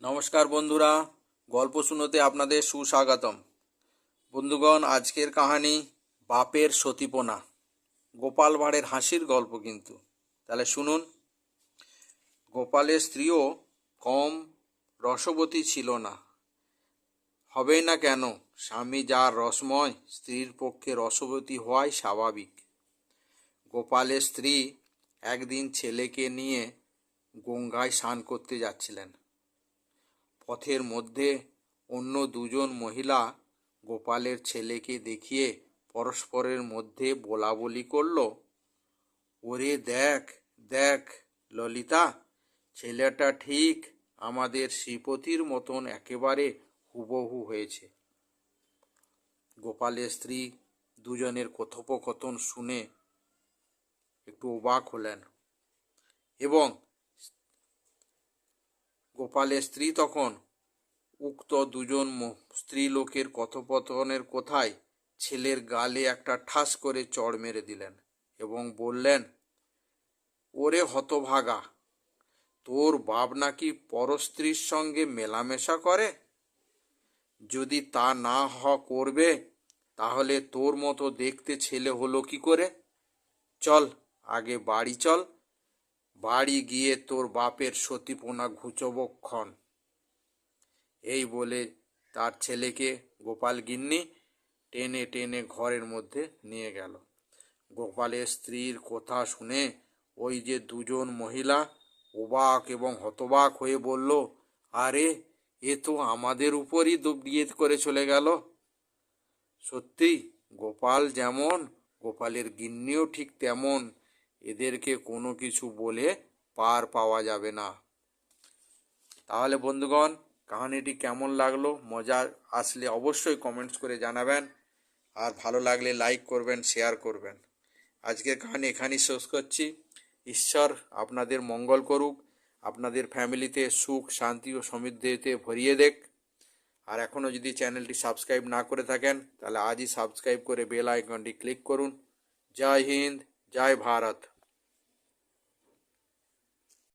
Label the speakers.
Speaker 1: নমস্কার বন্ধুরা, গল্প শুনোতে আপনাদের সুস্বাগতম। বন্ধুগণ, আজকের কাহানি বাপের সতীপনা। গোপাল ভাঁড়ের হাসির গল্প কিন্তু। তাহলে শুনুন। গোপালের স্ত্রীও কম রসবতী ছিল না। হবেই না কেন, স্বামী যার রসময় স্ত্রীর পক্ষে রসবতী হওয়াই স্বাভাবিক। গোপালের স্ত্রী একদিন ছেলেকে নিয়ে গঙ্গায় স্নান করতে যাচ্ছিলেন। পথের মধ্যে অন্য দুজন মহিলা গোপালের ছেলেকে দেখিয়ে পরস্পরের মধ্যে বলা বলি করল, ওরে দেখ দেখ ললিতা, ছেলেটা ঠিক আমাদের শ্রীপতির মতন একেবারে হুবহু হয়েছে গোপালের স্ত্রী দুজনের কথোপকথন শুনে একটু অবাক হলেন এবং গোপালের স্ত্রী তখন। উক্ত দুজন ম- স্ত্রীলোকের কথোপকথনের কোথায় ছেলের গালে একটা ঠাস করে চড় মেরে দিলেন এবং বললেন, ওরে হতভাগা, তোর বাপ নাকি পরস্ত্রীর সঙ্গে মেলামেশা করে? যদি তা না হ করবে, তাহলে তোর মতো দেখতে ছেলে হলো কি করে? চল, আগে বাড়ি চল। বাড়ি গিয়ে তোর বাপের সতীপনা ঘুচবক্ষণ। এই বলে তার ছেলেকে গোপাল গিন্নি টেনে টেনে ঘরের মধ্যে নিয়ে গেল। গোপালের স্ত্রীর কথা শুনে ওই যে দুজন মহিলা অবাক এবং হতবাক হয়ে বলল, আরে, এ তো আমাদের উপরই বিয়ে করে চলে গেল। সত্যি, গোপাল যেমন, গোপালের গিন্নিও ঠিক তেমন। এদেরকে কোনো কিছু বলে পার পাওয়া যাবে না। তাহলে বন্ধুগণ, কাহিনীটি কেমন লাগল? মজা আসলে অবশ্যই কমেন্টস করে জানাবেন। আর ভালো লাগলে লাইক করবেন শেয়ার করবেন। আজকের কাহিনী এখানেই শেষ করছি। ঈশ্বর আপনাদের মঙ্গল করুক, আপনাদের ফ্যামিলিতে সুখ, শান্তি ও সমৃদ্ধিতে ভরিয়ে দেখ। আর এখনও যদি চ্যানেলটি সাবস্ক্রাইব না করে থাকেন, তাহলে আজই সাবস্ক্রাইব করে বেল আইকনটি ক্লিক করুন। জয় হিন্দ, জয় ভারত।